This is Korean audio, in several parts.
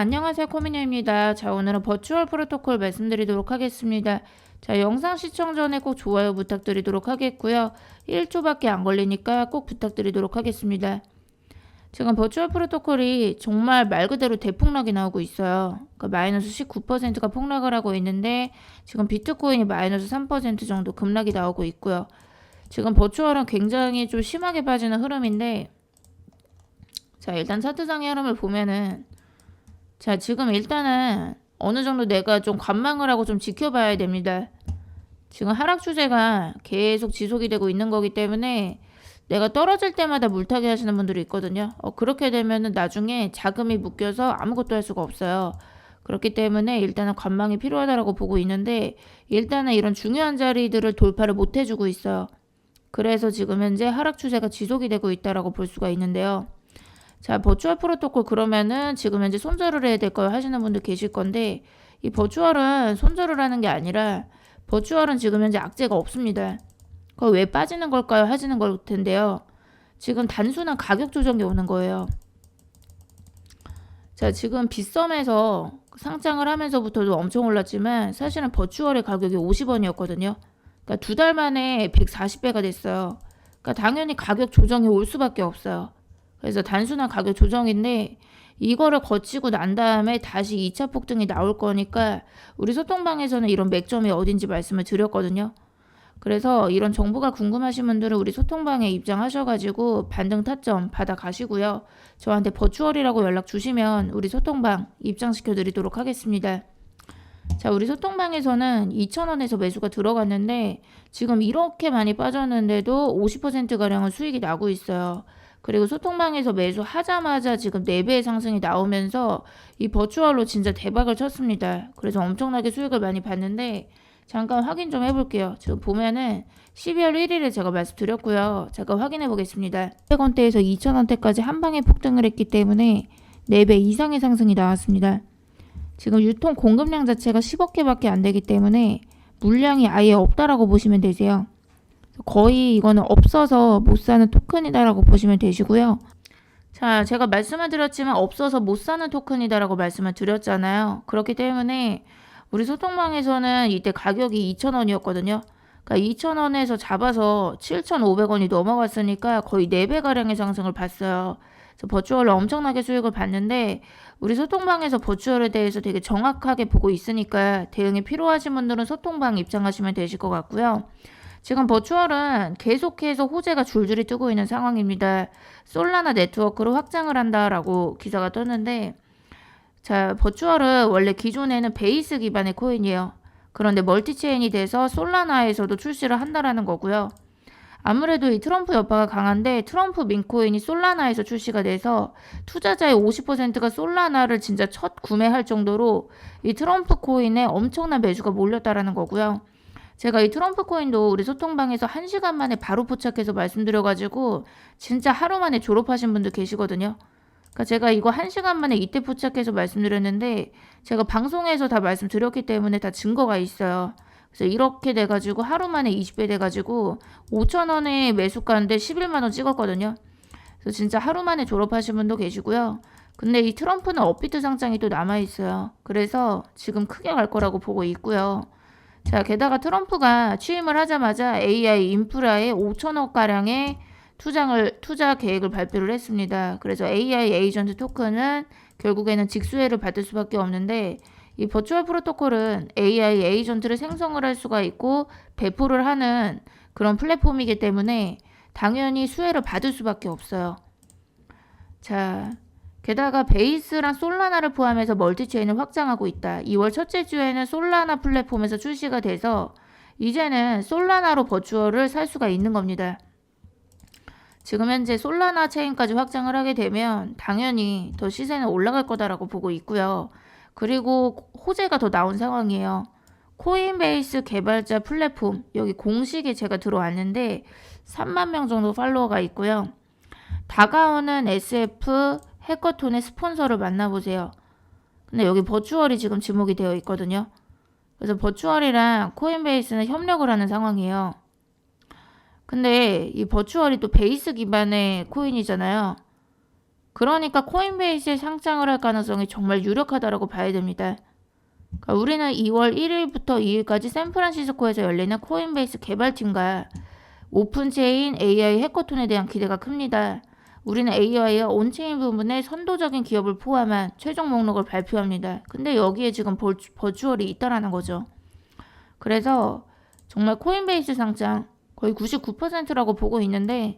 안녕하세요. 코미녀입니다. 자, 오늘은 버추얼 프로토콜 말씀드리도록 하겠습니다. 자, 영상 시청 전에 꼭 좋아요 부탁드리도록 하겠고요. 1초밖에 안 걸리니까 꼭 부탁드리도록 하겠습니다. 지금 버추얼 프로토콜이 정말 말 그대로 대폭락이 나오고 있어요. 그러니까 마이너스 19%가 폭락을 하고 있는데 지금 비트코인이 마이너스 3% 정도 급락이 나오고 있고요. 지금 버추얼은 굉장히 좀 심하게 빠지는 흐름인데 자, 일단 차트상의 흐름을 보면은 자, 지금 일단은 어느 정도 내가 좀 관망을 하고 좀 지켜봐야 됩니다. 지금 하락 추세가 계속 지속이 되고 있는 거기 때문에 내가 떨어질 때마다 물타기 하시는 분들이 있거든요. 어, 그렇게 되면은 나중에 자금이 묶여서 아무것도 할 수가 없어요. 그렇기 때문에 일단은 관망이 필요하다라고 보고 있는데 일단은 이런 중요한 자리들을 돌파를 못 해주고 있어요. 그래서 지금 현재 하락 추세가 지속이 되고 있다라고 볼 수가 있는데요. 자, 버추얼 프로토콜 그러면은 지금 현재 손절을 해야 될까요? 하시는 분들 계실 건데 이 버추얼은 손절을 하는 게 아니라 버추얼은 지금 현재 악재가 없습니다. 그거 왜 빠지는 걸까요? 하시는 걸 텐데요. 지금 단순한 가격 조정이 오는 거예요. 자, 지금 빗썸에서 상장을 하면서부터도 엄청 올랐지만 사실은 버추얼의 가격이 50원이었거든요. 그러니까 두 달 만에 140배가 됐어요. 그러니까 당연히 가격 조정이 올 수밖에 없어요. 그래서 단순한 가격 조정인데 이거를 거치고 난 다음에 다시 2차 폭등이 나올 거니까 우리 소통방에서는 이런 맥점이 어딘지 말씀을 드렸거든요. 그래서 이런 정보가 궁금하신 분들은 우리 소통방에 입장하셔가지고 반등 타점 받아 가시고요. 저한테 버추얼이라고 연락 주시면 우리 소통방 입장시켜 드리도록 하겠습니다. 자, 우리 소통방에서는 2,000원에서 매수가 들어갔는데 지금 이렇게 많이 빠졌는데도 50%가량은 수익이 나고 있어요. 그리고 소통방에서 매수하자마자 지금 4배의 상승이 나오면서 이 버추얼로 진짜 대박을 쳤습니다. 그래서 엄청나게 수익을 많이 봤는데 잠깐 확인 좀 해볼게요. 지금 보면은 12월 1일에 제가 말씀드렸고요. 잠깐 확인해 보겠습니다. 100원대에서 2,000원대까지 한 방에 폭등을 했기 때문에 4배 이상의 상승이 나왔습니다. 지금 유통 공급량 자체가 10억 개밖에 안 되기 때문에 물량이 아예 없다라고 보시면 되세요. 거의 이거는 없어서 못 사는 토큰이다라고 보시면 되시고요. 자, 제가 말씀을 드렸지만 없어서 못 사는 토큰이다라고 말씀을 드렸잖아요. 그렇기 때문에 우리 소통방에서는 이때 가격이 2,000원이었거든요. 그러니까 2,000원에서 잡아서 7,500원이 넘어갔으니까 거의 4배 가량의 상승을 봤어요. 버추얼로 엄청나게 수익을 봤는데 우리 소통방에서 버추얼에 대해서 되게 정확하게 보고 있으니까 대응이 필요하신 분들은 소통방 입장하시면 되실 것 같고요. 지금 버추얼은 계속해서 호재가 줄줄이 뜨고 있는 상황입니다. 솔라나 네트워크로 확장을 한다라고 기사가 떴는데 자, 버추얼은 원래 기존에는 베이스 기반의 코인이에요. 그런데 멀티체인이 돼서 솔라나에서도 출시를 한다라는 거고요. 아무래도 이 트럼프 여파가 강한데 트럼프 민코인이 솔라나에서 출시가 돼서 투자자의 50%가 솔라나를 진짜 첫 구매할 정도로 이 트럼프 코인에 엄청난 매수가 몰렸다라는 거고요. 제가 이 트럼프 코인도 우리 소통방에서 한 시간 만에 바로 포착해서 말씀드려가지고 진짜 하루 만에 졸업하신 분들 계시거든요. 그러니까 제가 이거 한 시간 만에 이때 포착해서 말씀드렸는데 제가 방송에서 다 말씀드렸기 때문에 다 증거가 있어요. 그래서 이렇게 돼가지고 하루 만에 20배 돼가지고 5천 원에 매수가인데 11만 원 찍었거든요. 그래서 진짜 하루 만에 졸업하신 분도 계시고요. 근데 이 트럼프는 업비트 상장이 또 남아 있어요. 그래서 지금 크게 갈 거라고 보고 있고요. 자, 게다가 트럼프가 취임을 하자마자 AI 인프라에 5천억 가량의 투장을 투자 계획을 발표를 했습니다. 그래서 AI 에이전트 토큰은 결국에는 직수혜를 받을 수밖에 없는데 이 버추얼 프로토콜은 AI 에이전트를 생성을 할 수가 있고 배포를 하는 그런 플랫폼이기 때문에 당연히 수혜를 받을 수밖에 없어요. 자, 게다가 베이스랑 솔라나를 포함해서 멀티체인을 확장하고 있다. 2월 첫째 주에는 솔라나 플랫폼에서 출시가 돼서 이제는 솔라나로 버추얼을 살 수가 있는 겁니다. 지금 현재 솔라나 체인까지 확장을 하게 되면 당연히 더 시세는 올라갈 거다라고 보고 있고요. 그리고 호재가 더 나온 상황이에요. 코인베이스 개발자 플랫폼 여기 공식에 제가 들어왔는데 3만 명 정도 팔로워가 있고요. 다가오는 SF 해커톤의 스폰서를 만나보세요. 근데 여기 버추얼이 지금 지목이 되어 있거든요. 그래서 버추얼이랑 코인베이스는 협력을 하는 상황이에요. 근데 이 버추얼이 또 베이스 기반의 코인이잖아요. 그러니까 코인베이스의 상장을 할 가능성이 정말 유력하다라고 봐야 됩니다. 그러니까 우리는 2월 1일부터 2일까지 샌프란시스코에서 열리는 코인베이스 개발팀과 오픈체인 AI 해커톤에 대한 기대가 큽니다. 우리는 AI와 온체인 부분에 선도적인 기업을 포함한 최종 목록을 발표합니다. 근데 여기에 지금 벌- 버추얼이 있다라는 거죠. 그래서 정말 코인베이스 상장 거의 99%라고 보고 있는데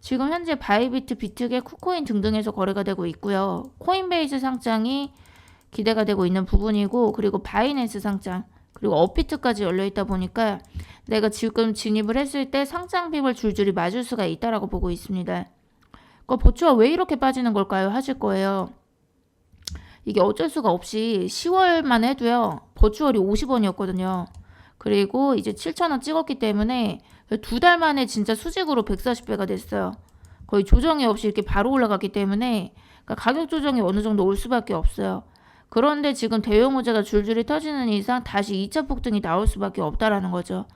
지금 현재 바이비트, 비트겟, 쿠코인 등등에서 거래가 되고 있고요. 코인베이스 상장이 기대가 되고 있는 부분이고 그리고 바이낸스 상장 그리고 업비트까지 열려 있다 보니까 내가 지금 진입을 했을 때 상장 빔을 줄줄이 맞을 수가 있다라고 보고 있습니다. 그 보추가 왜 이렇게 빠지는 걸까요? 하실 거예요. 이게 어쩔 수가 없이 10월만 해도요. 버추얼이 50원이었거든요. 그리고 이제 7,000원 찍었기 때문에 두 달 만에 진짜 수직으로 140배가 됐어요. 거의 조정이 없이 이렇게 바로 올라갔기 때문에 그러니까 가격 조정이 어느 정도 올 수밖에 없어요. 그런데 지금 대형 호재가 줄줄이 터지는 이상 다시 2차 폭등이 나올 수밖에 없다라는 거죠.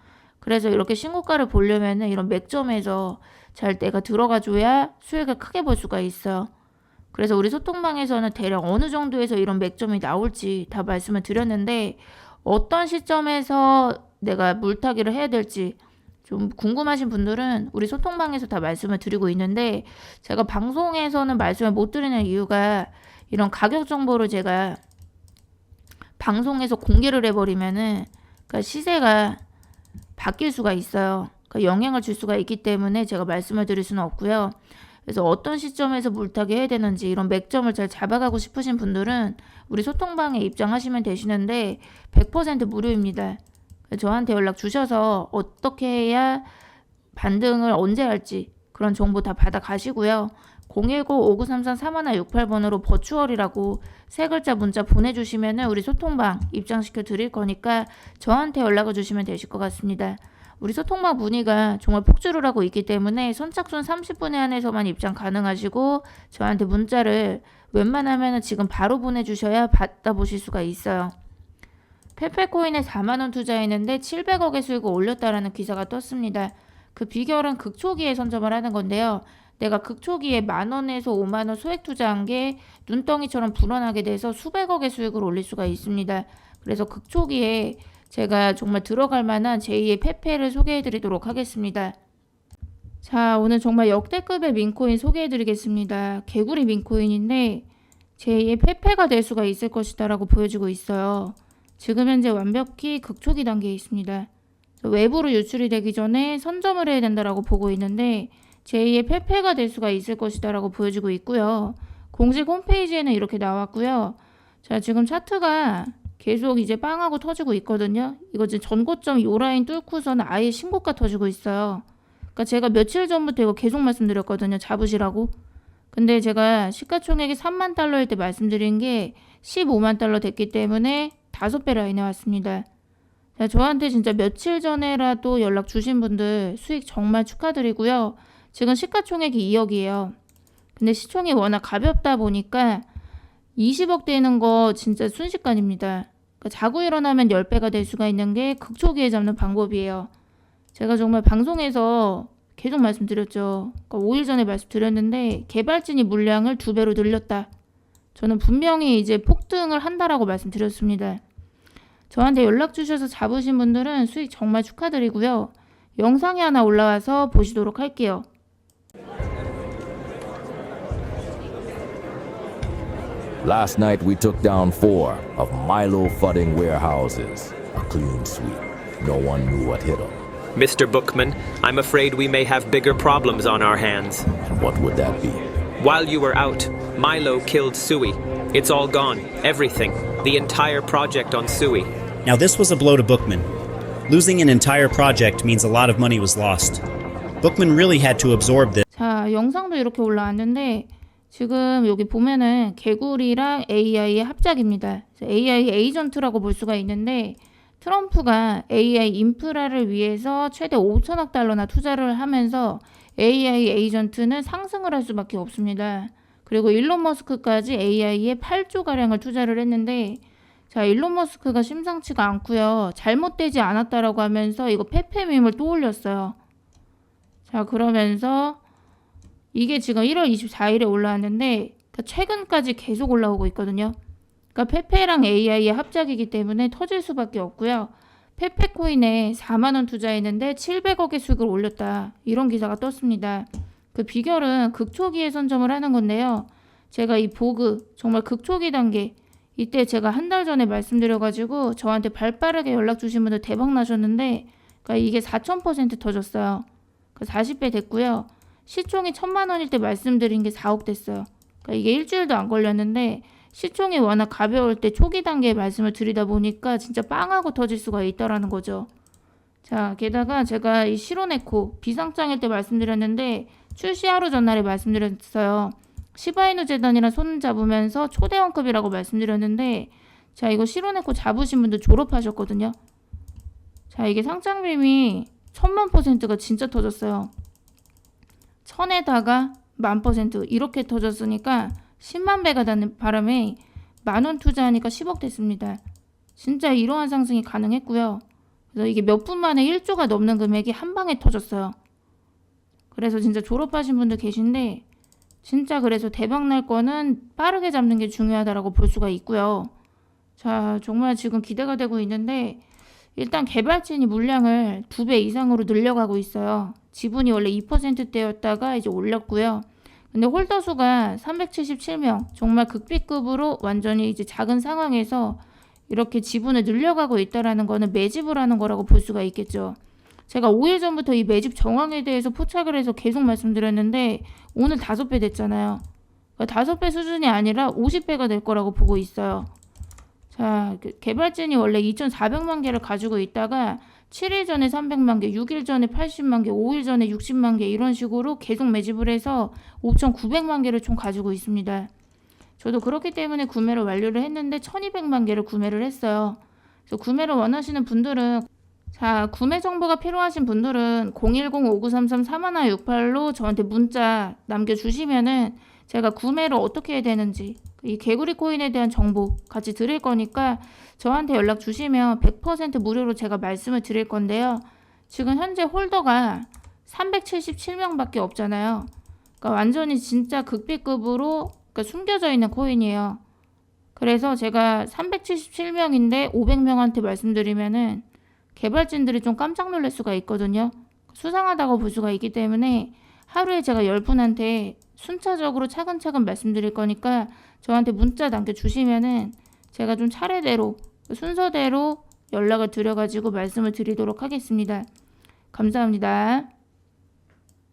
그래서 이렇게 신고가를 보려면은 이런 맥점에서 잘 내가 들어가줘야 수익을 크게 볼 수가 있어요. 그래서 우리 소통방에서는 대략 어느 정도에서 이런 맥점이 나올지 다 말씀을 드렸는데 어떤 시점에서 내가 물타기를 해야 될지 좀 궁금하신 분들은 우리 소통방에서 다 말씀을 드리고 있는데 제가 방송에서는 말씀을 못 드리는 이유가 이런 가격 정보를 제가 방송에서 공개를 해버리면은 그러니까 시세가 바뀔 수가 있어요. 그러니까 영향을 줄 수가 있기 때문에 제가 말씀을 드릴 수는 없고요. 그래서 어떤 시점에서 물타기 해야 되는지 이런 맥점을 잘 잡아가고 싶으신 분들은 우리 소통방에 입장하시면 되시는데 100% 무료입니다. 저한테 연락 주셔서 어떻게 해야 반등을 언제 할지 그런 정보 다 받아 가시고요. 010-5933-3168번으로 버추얼이라고 세 글자 문자 보내주시면 우리 소통방 입장시켜 드릴 거니까 저한테 연락을 주시면 되실 것 같습니다. 우리 소통방 문의가 정말 폭주를 하고 있기 때문에 선착순 30분에 한해서만 입장 가능하시고 저한테 문자를 웬만하면 지금 바로 보내주셔야 받아보실 수가 있어요. 페페코인에 4만원 투자했는데 700억의 수익을 올렸다라는 기사가 떴습니다. 그 비결은 극초기에 선점을 하는 건데요. 내가 극초기에 만 원에서 5만 원 소액 투자한 게 눈덩이처럼 불어나게 돼서 수백억의 수익을 올릴 수가 있습니다. 그래서 극초기에 제가 정말 들어갈 만한 제2의 페페를 소개해 드리도록 하겠습니다. 자, 오늘 정말 역대급의 민코인 소개해 드리겠습니다. 개구리 민코인인데 제2의 페페가 될 수가 있을 것이다라고 보여지고 있어요. 지금 현재 완벽히 극초기 단계에 있습니다. 외부로 유출이 되기 전에 선점을 해야 된다라고 보고 있는데 제2의 페페가 될 수가 있을 것이다라고 보여지고 있고요. 공식 홈페이지에는 이렇게 나왔고요. 자, 지금 차트가 계속 이제 빵하고 터지고 있거든요. 이거 지금 전고점 요 라인 뚫고서는 아예 신고가 터지고 있어요. 그러니까 제가 며칠 전부터 이거 계속 말씀드렸거든요. 잡으시라고. 근데 제가 시가총액이 3만 달러일 때 말씀드린 게 15만 달러 됐기 때문에 다섯 배 라인에 왔습니다. 자, 저한테 진짜 며칠 전에라도 연락 주신 분들 수익 정말 축하드리고요. 지금 시가총액이 2억이에요. 근데 시총이 워낙 가볍다 보니까 20억 되는 거 진짜 순식간입니다. 그러니까 자고 일어나면 10배가 될 수가 있는 게 극초기에 잡는 방법이에요. 제가 정말 방송에서 계속 말씀드렸죠. 그러니까 5일 전에 말씀드렸는데 개발진이 물량을 두 배로 늘렸다. 저는 분명히 이제 폭등을 한다라고 말씀드렸습니다. 저한테 연락 주셔서 잡으신 분들은 수익 정말 축하드리고요. 영상이 하나 올라와서 보시도록 할게요. Last night we took down four of Milo Fudding warehouses. A clean sweep. No one knew what hit them. Mr. Bookman, I'm afraid we may have bigger problems on our hands. And what would that be? While you were out, Milo killed Sui. It's all gone. Everything. The entire project on Sui. Now, this was a blow to Bookman. Losing an entire project means a lot of money was lost. Bookman really had to absorb this. 자, 영상도 이렇게 올라왔는데 지금 여기 보면은 개구리랑 AI의 합작입니다. AI 에이전트라고 볼 수가 있는데 트럼프가 AI 인프라를 위해서 최대 5천억 달러나 투자를 하면서 AI 에이전트는 상승을 할 수밖에 없습니다. 그리고 일론 머스크까지 AI에 8조 가량을 투자를 했는데 자, 일론 머스크가 심상치가 않고요. 잘못되지 않았다라고 하면서 이거 페페밈을 또 올렸어요. 자, 그러면서 이게 지금 1월 24일에 올라왔는데 최근까지 계속 올라오고 있거든요. 그러니까 페페랑 AI의 합작이기 때문에 터질 수밖에 없고요. 페페코인에 4만 원 투자했는데 700억의 수익을 올렸다. 이런 기사가 떴습니다. 그 비결은 극초기에 선점을 하는 건데요. 제가 이 보그 정말 극초기 단계 이때 제가 한 달 전에 말씀드려가지고 저한테 발 빠르게 연락 주신 분들 대박 나셨는데 그러니까 이게 4,000% 터졌어요. 그 40배 됐고요. 시총이 천만 원일 때 말씀드린 게 4억 됐어요. 그러니까 이게 일주일도 안 걸렸는데 시총이 워낙 가벼울 때 초기 단계에 말씀을 드리다 보니까 진짜 빵하고 터질 수가 있다라는 거죠. 자, 게다가 제가 이 시로네코 비상장일 때 말씀드렸는데 출시 하루 전날에 말씀드렸어요. 시바이누 재단이랑 손 잡으면서 초대원급이라고 말씀드렸는데 자, 이거 시로네코 잡으신 분들 졸업하셨거든요. 자, 이게 상장빔이 천만 퍼센트가 진짜 터졌어요. 천에다가 만 퍼센트 이렇게 터졌으니까 10만 배가 닿는 바람에 만 원 투자하니까 10억 됐습니다. 진짜 이러한 상승이 가능했고요. 그래서 이게 몇 분 만에 1조가 넘는 금액이 한 방에 터졌어요. 그래서 진짜 졸업하신 분들 계신데 진짜 그래서 대박 날 거는 빠르게 잡는 게 중요하다라고 볼 수가 있고요. 자, 정말 지금 기대가 되고 있는데 일단 개발진이 물량을 두 배 이상으로 늘려가고 있어요. 지분이 원래 2%대였다가 이제 올렸고요. 근데 홀더 수가 377명, 정말 극비급으로 완전히 이제 작은 상황에서 이렇게 지분을 늘려가고 있다라는 거는 매집을 하는 거라고 볼 수가 있겠죠. 제가 5일 전부터 이 매집 정황에 대해서 포착을 해서 계속 말씀드렸는데 오늘 5배 됐잖아요. 그러니까 5배 수준이 아니라 50배가 될 거라고 보고 있어요. 자, 그 개발진이 원래 2,400만 개를 가지고 있다가 7일 전에 300만 개, 6일 전에 80만 개, 5일 전에 60만 개 이런 식으로 계속 매집을 해서 5,900만 개를 총 가지고 있습니다. 저도 그렇기 때문에 구매를 완료를 했는데 1,200만 개를 구매를 했어요. 그래서 구매를 원하시는 분들은 자, 구매 정보가 필요하신 분들은 010-5933-3168로 저한테 문자 남겨주시면은 제가 구매를 어떻게 해야 되는지 이 개구리 코인에 대한 정보 같이 드릴 거니까 저한테 연락 주시면 100% 무료로 제가 말씀을 드릴 건데요. 지금 현재 홀더가 377명밖에 없잖아요. 그러니까 완전히 진짜 극비급으로 그러니까 숨겨져 있는 코인이에요. 그래서 제가 377명인데 500명한테 말씀드리면은 개발진들이 좀 깜짝 놀랄 수가 있거든요. 수상하다고 볼 수가 있기 때문에 하루에 제가 10분한테 순차적으로 차근차근 말씀드릴 거니까 저한테 문자 남겨주시면은 제가 좀 차례대로 순서대로 연락을 드려가지고 말씀을 드리도록 하겠습니다. 감사합니다.